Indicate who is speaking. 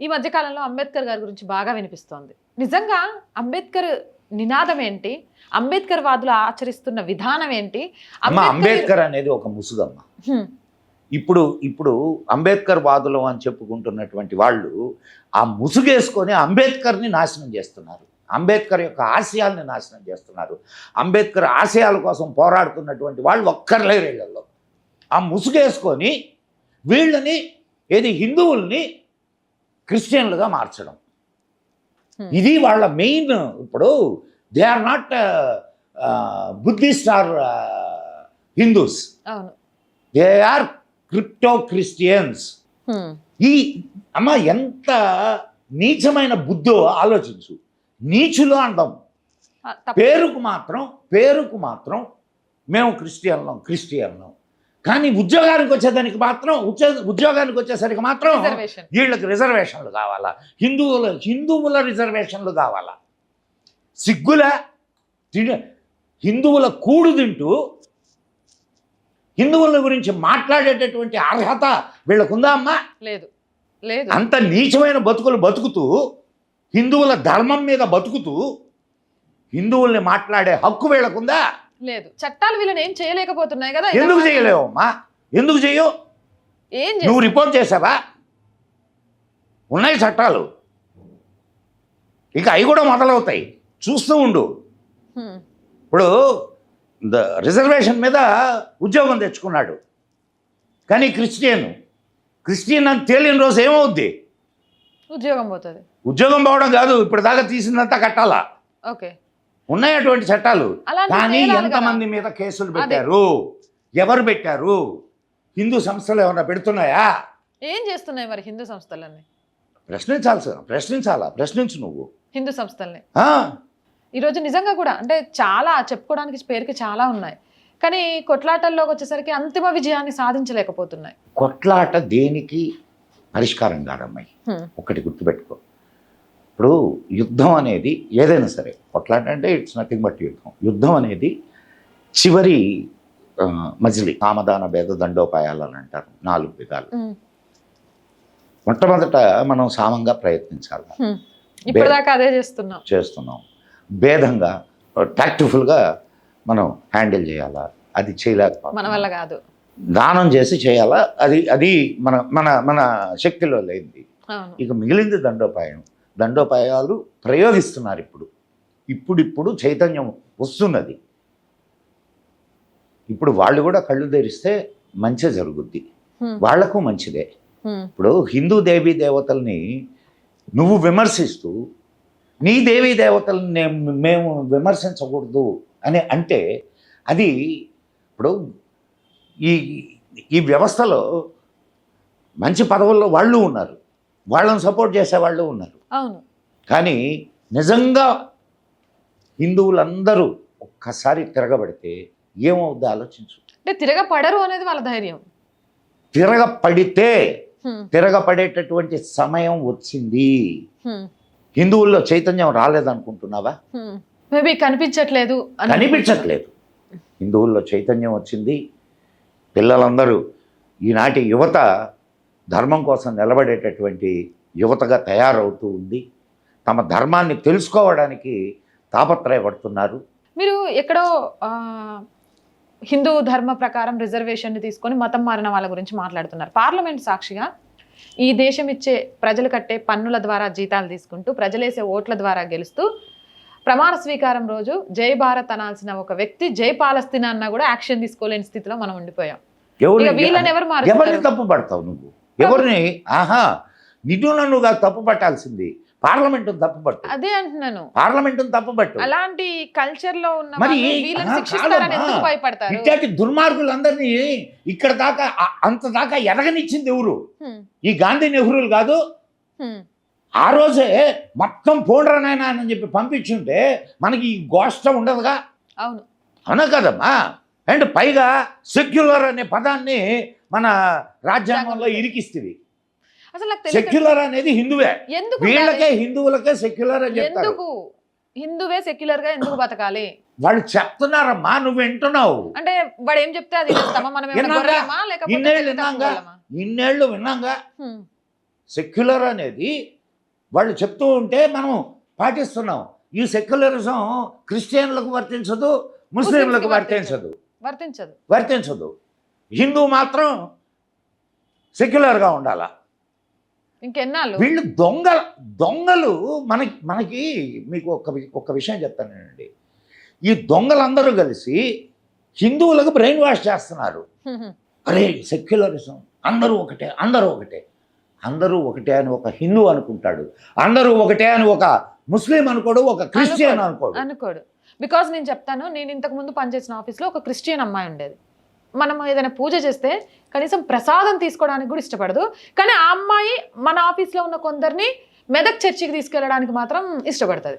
Speaker 1: ఈ మధ్య కాలంలో అంబేద్కర్ గారి గురించి బాగా వినిపిస్తోంది. నిజంగా అంబేద్కర్ నినాదం ఏంటి? అంబేద్కర్ వాదులు ఆచరిస్తున్న విధానం ఏంటి?
Speaker 2: అమ్మ అంబేద్కర్ అనేది ఒక ముసుగమ్మ. ఇప్పుడు ఇప్పుడు అంబేద్కర్ వాదులు అని చెప్పుకుంటున్నటువంటి వాళ్ళు ఆ ముసుగేసుకొని అంబేద్కర్ని నాశనం చేస్తున్నారు. అంబేద్కర్ యొక్క ఆశయాల్ని నాశనం చేస్తున్నారు. అంబేద్కర్ ఆశయాల కోసం పోరాడుతున్నటువంటి వాళ్ళు ఒక్కర్లేరు ఆ ముసుగేసుకొని వీళ్ళని ఏది హిందువుల్ని క్రిస్టియన్లుగా మార్చడం.
Speaker 1: హ్మ్.
Speaker 2: ఇది వాళ్ళ మెయిన్ ఇప్పుడు they are not Buddhist or Hindus. They are crypto Christians.
Speaker 1: Hmm,
Speaker 2: ఈ అమ్మ ఎంత నీచమైన బుద్ధో ఆలోచించు. నీచులు అంటాం పేరుకు మాత్రం పేరుకు మాత్రం మేము క్రిస్టియన్లం క్రిస్టియన్లం. కానీ ఉద్యోగానికి వచ్చేదానికి మాత్రం ఉద్యోగ ఉద్యోగానికి వచ్చేసరికి మాత్రం వీళ్ళకి రిజర్వేషన్లు కావాలా. హిందువుల హిందువుల రిజర్వేషన్లు కావాలా. సిగ్గుల? హిందువుల కూడు తింటూ హిందువుల గురించి మాట్లాడేటటువంటి అర్హత వీళ్ళకుందా అమ్మా?
Speaker 1: లేదు. లేదు.
Speaker 2: అంత నీచమైన బతుకులు బతుకుతూ హిందువుల ధర్మం మీద బతుకుతూ హిందువుల్ని మాట్లాడే హక్కు వీళ్ళకుందా?
Speaker 1: లేదు. చట్టాలు వీళ్ళని ఏం చేయలేకపోతున్నాయి కదా?
Speaker 2: ఎందుకు చేయలేవు అమ్మా ఎందుకు చేయవు
Speaker 1: ఏం
Speaker 2: నువ్వు రిపోర్ట్ చేసావా? ఉన్నాయి చట్టాలు. ఇక అవి కూడా మొదలవుతాయి. చూస్తూ ఉండు. ఇప్పుడు రిజర్వేషన్ మీద ఉద్యోగం తెచ్చుకున్నాడు. కానీ క్రిస్టియన్. క్రిస్టియన్ అని తేలిన రోజు ఏమవుద్ది?
Speaker 1: ఉద్యోగం పోతుంది.
Speaker 2: ఉద్యోగం పోవడం కాదు ఇప్పుడు దాకా తీసిందంతా కట్టాలా?
Speaker 1: ఓకే.
Speaker 2: ఉన్నాయి అటువంటి చట్టాలు. కానీ. ఎంతమంది మీద కేసులు పెట్టారు? ఎవరు పెట్టారు? హిందూ సంస్థలు ఏమైనా పెడుతున్నాయా?
Speaker 1: ఏం చేస్తున్నాయి మరి హిందూ సంస్థలన్నీ?
Speaker 2: ప్రశ్నించాల్సి ప్రశ్నించాలా? ప్రశ్నించు నువ్వు.
Speaker 1: హిందూ సంస్థల్ని. ఈరోజు నిజంగా కూడా అంటే చాలా చెప్పుకోవడానికి పేరుకి చాలా ఉన్నాయి. కానీ కొట్లాటల్లోకి వచ్చేసరికి అంతిమ విజయాన్ని సాధించలేకపోతున్నాయి.
Speaker 2: కొట్లాట దేనికి? పరిష్కారం కాదమ్మాయి. ఒకటి గుర్తుపెట్టుకో. ఇప్పుడు యుద్ధం అనేది ఏదైనా సరే కొట్లాట అంటే ఇట్స్ నథింగ్ బట్ యుద్ధం. యుద్ధం అనేది చివరి మజిలీ కామదాన భేద దండోపాయాలు అని అంటారు నాలుగు విధాలు. మొట్టమొదట మనం సామంగా ప్రయత్నించాలి.
Speaker 1: అదే చేస్తున్నాం.
Speaker 2: చేస్తున్నాం. భేదంగా టాక్టిఫుల్గా మనం హ్యాండిల్ చేయాలా? అది
Speaker 1: మన
Speaker 2: చేయలేకపోతున్నాం
Speaker 1: వల్ల కాదు.
Speaker 2: దానం చేసి చేయాలా? అది అది మన మన మన శక్తిలో లేనిది. ఇక మిగిలింది దండోపాయం. దండోపాయాలు ప్రయోగిస్తున్నారు ఇప్పుడు. ఇప్పుడిప్పుడు చైతన్యం వస్తున్నది. ఇప్పుడు వాళ్ళు కూడా కళ్ళు తెరిస్తే మంచి జరుగుద్ది. వాళ్ళకు మంచిదే. ఇప్పుడు హిందూ దేవీ దేవతల్ని నువ్వు విమర్శిస్తూ నీ దేవీ దేవతల్ని మేము విమర్శించకూడదు అని అంటే అది ఇప్పుడు ఈ ఈ వ్యవస్థలో మంచి పదవుల్లో వాళ్ళు ఉన్నారు. వాళ్ళని సపోర్ట్ చేసే వాళ్ళు ఉన్నారు.
Speaker 1: అవును.
Speaker 2: కానీ నిజంగా హిందువులందరూ ఒక్కసారి తిరగబడితే ఏమవుద్ది ఆలోచించు.
Speaker 1: అంటే తిరగ పడరు అనేది వాళ్ళ ధైర్యం.
Speaker 2: తిరగపడితే తిరగపడేటటువంటి సమయం వచ్చింది. హిందువుల్లో చైతన్యం రాలేదనుకుంటున్నావా.
Speaker 1: మేబీ కనిపించట్లేదు అని
Speaker 2: కనిపించట్లేదు. హిందువుల్లో చైతన్యం వచ్చింది. పిల్లలందరూ ఈనాటి యువత ధర్మం కోసం నిలబడేటటువంటి యువతగా తయారవుతూ ఉంది. తమ ధర్మాన్ని తెలుసుకోవడానికి తాపత్రయపడుతున్నారు.
Speaker 1: మీరు ఎక్కడో హిందూ ధర్మ ప్రకారం రిజర్వేషన్ తీసుకొని మతం మారిన వాళ్ళ గురించి మాట్లాడుతున్నారు. పార్లమెంట్ సాక్షిగా ఈ దేశం ఇచ్చే ప్రజలు కట్టే పన్నుల ద్వారా జీతాలు తీసుకుంటూ ప్రజలేసే ఓట్ల ద్వారా గెలుస్తూ ప్రమాణ స్వీకారం రోజు జై భారత్ అనాల్సిన ఒక వ్యక్తి జై పాలస్తీనా అన్నా కూడా యాక్షన్ తీసుకోలేని స్థితిలో మనం ఉండిపోయాం. ఇక వీళ్ళని ఎవరు
Speaker 2: ఎవరిని తప్పు పడతావు నువ్వు? ఎవరిని? ఆహా! నిధులను నువ్వు కాదు తప్పు పట్టాల్సింది పార్లమెంట్ తప్పు పట్టు
Speaker 1: అదే అంటున్నాను
Speaker 2: పార్లమెంట్ తప్పు పట్టు
Speaker 1: అలాంటి కల్చర్లో ఉన్న
Speaker 2: మరి ఇట్లాంటి దుర్మార్గులందరినీ ఇక్కడ దాకా అంత దాకా ఎదగనిచ్చింది ఎవరు? ఈ గాంధీ నెహ్రూలు కాదు? ఆ రోజే మొత్తం పోండ్రా నాయనా అని చెప్పి పంపించుంటే మనకి ఈ గోష్ట ఉండదుగా?
Speaker 1: అవును.
Speaker 2: అవునా కదమ్మా? అండ్ పైగా సెక్యులర్ అనే పదాన్ని మన రాజ్యాంగంలో ఇరికిస్తుంది సెక్యులర్ అనేది హిందువే. వీళ్ళకే? హిందువులకే సెక్యులర్ అని చెప్తారు.
Speaker 1: హిందువే సెక్యులర్గా ఎందుకు బతకాలి?
Speaker 2: వాళ్ళు చెప్తున్నారమ్మా నువ్వు వింటున్నావు.
Speaker 1: అంటే వాడు ఏం చెప్తే అది
Speaker 2: ఇన్నేళ్ళు విన్నాగా? ఇన్నేళ్ళు విన్నాగా? సెక్యులర్ అనేది వాళ్ళు చెప్తూ ఉంటే మనం పాటిస్తున్నాం. ఈ సెక్యులరిజం క్రిస్టియన్లకు వర్తించదు ముస్లింలకు వర్తించదు.
Speaker 1: వర్తించదు.
Speaker 2: వర్తించదు. హిందూ మాత్రం సెక్యులర్గా ఉండాలా?
Speaker 1: ఇంకెన్నాళ్ళు?
Speaker 2: వీళ్ళు దొంగ దొంగలు మనకి మనకి మీకు ఒక వి- ఒక విషయం చెప్తానండి. ఈ దొంగలందరూ కలిసి హిందువులకు బ్రెయిన్ వాష్ చేస్తున్నారు. అరే సెక్యులరిజం. అందరూ ఒకటే అందరూ ఒకటే. అందరూ ఒకటే అని ఒక హిందూ అనుకుంటాడు. అందరూ ఒకటే అని ఒక ముస్లిం అనుకోడు ఒక క్రిస్టియన్ అనుకోడు.
Speaker 1: అనుకోడు. బికాజ్ నేను చెప్తాను నేను ఇంతకు ముందు పనిచేసిన ఆఫీస్లో ఒక క్రిస్టియన్ అమ్మాయి ఉండేది. మనం ఏదైనా పూజ చేస్తే కనీసం ప్రసాదం తీసుకోవడానికి కూడా ఇష్టపడదు. కానీ ఆ అమ్మాయి మన ఆఫీస్లో ఉన్న కొందరిని మెదక్ చర్చికి తీసుకెళ్ళడానికి మాత్రం ఇష్టపడుతుంది.